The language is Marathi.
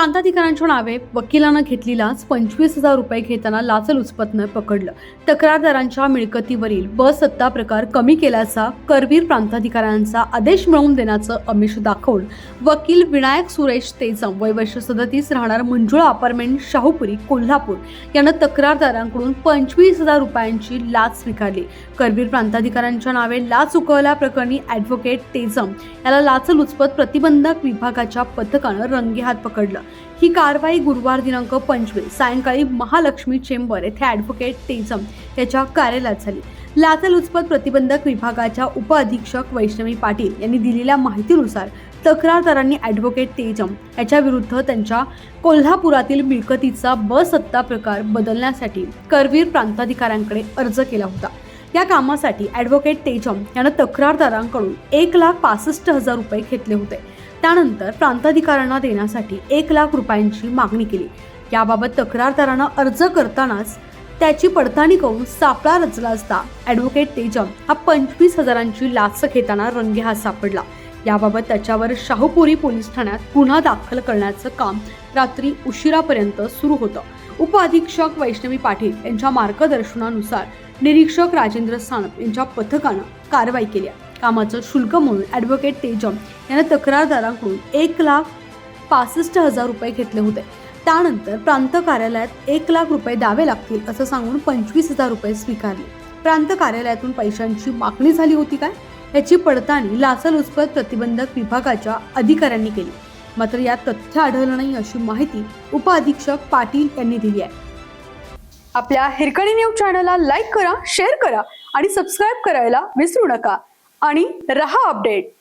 प्रांताधिकाऱ्यांच्या नावे वकिलानं घेतली लाच पंचवीस हजार रुपये घेताना लाचलुचपतनं पकडलं. तक्रारदारांच्या मिळकतीवरील बसत्ता प्रकार कमी केल्याचा करवीर प्रांताधिकाऱ्यांचा आदेश मिळवून देण्याचं अमिष दाखवून वकील विनायक सुरेश तेजम वय वर्ष सदतीस राहणार मंजुळा अपार्टमेंट शाहूपुरी कोल्हापूर यानं तक्रारदारांकडून पंचवीस हजार रुपयांची लाच स्वीकारली. करवीर प्रांताधिकाऱ्यांच्या नावे लाच चुकवल्याप्रकरणी ॲडव्होकेट तेजम याला लाचलुचपत प्रतिबंधक विभागाच्या पथकानं रंगेहात पकडलं. ही कारवाई गुरुवार दिनांक पंचवीस सायंकाळी महालक्ष्मी चेंबर येथे ॲडव्होकेट तेजम याच्या कार्यालयात झाली. लाचलुचपत प्रतिबंधक विभागाच्या उपअधीक्षक वैष्णवी पाटील यांनी दिलेल्या माहितीनुसार तक्रारदारांनी ॲडव्होकेट तेजम याच्या विरुद्ध त्यांच्या कोल्हापुरातील मिळकतीचा बसत्ता प्रकार बदलण्यासाठी करवीर प्रांताधिकाऱ्यांकडे अर्ज केला होता. या कामासाठी ॲडव्होकेट तेजम यानं तक्रारदारांकडून एक लाख पासष्ट हजार रुपये घेतले होते. त्यानंतर प्रांताधिकाऱ्यांना देण्यासाठी एक लाख रुपयांची मागणी केली. याबाबत तक्रारदारानं अर्ज करतानाच त्याची पडताळणी करून सापळा रचला असता ॲडव्होकेट तेजम हा पंचवीस हजारांची लाच घेताना रंगेहात सापडला. याबाबत त्याच्यावर शाहूपुरी पोलीस ठाण्यात गुन्हा दाखल करण्याचं काम रात्री उशिरापर्यंत सुरू होतं. उपअधीक्षक वैष्णवी पाटील यांच्या मार्गदर्शनानुसार निरीक्षक राजेंद्र सानप यांच्या पथकानं कारवाई केली आहे. कामाचं शुल्क म्हणून ॲडव्होकेट तेजम यानं तक्रारदारांकडून एक लाख पासष्ट हजार रुपये घेतले होते. त्यानंतर प्रांत कार्यालयात एक लाख रुपये द्यावे लागतील असं सांगून पंचवीस हजार रुपये स्वीकारले. प्रांत कार्यालयातून पैशांची मागणी झाली होती काय? याची पडताळणी लाचलुचपत प्रतिबंधक विभागाच्या अधिकाऱ्यांनी केली. मात्र यात तथ्य आढळलं नाही अशी माहिती उपअधीक्षक पाटील यांनी दिली आहे. आपल्या हिरकणी न्यूज चॅनलला लाईक करा शेअर करा आणि सबस्क्राईब करायला विसरू नका. आणि रहा अपडेट.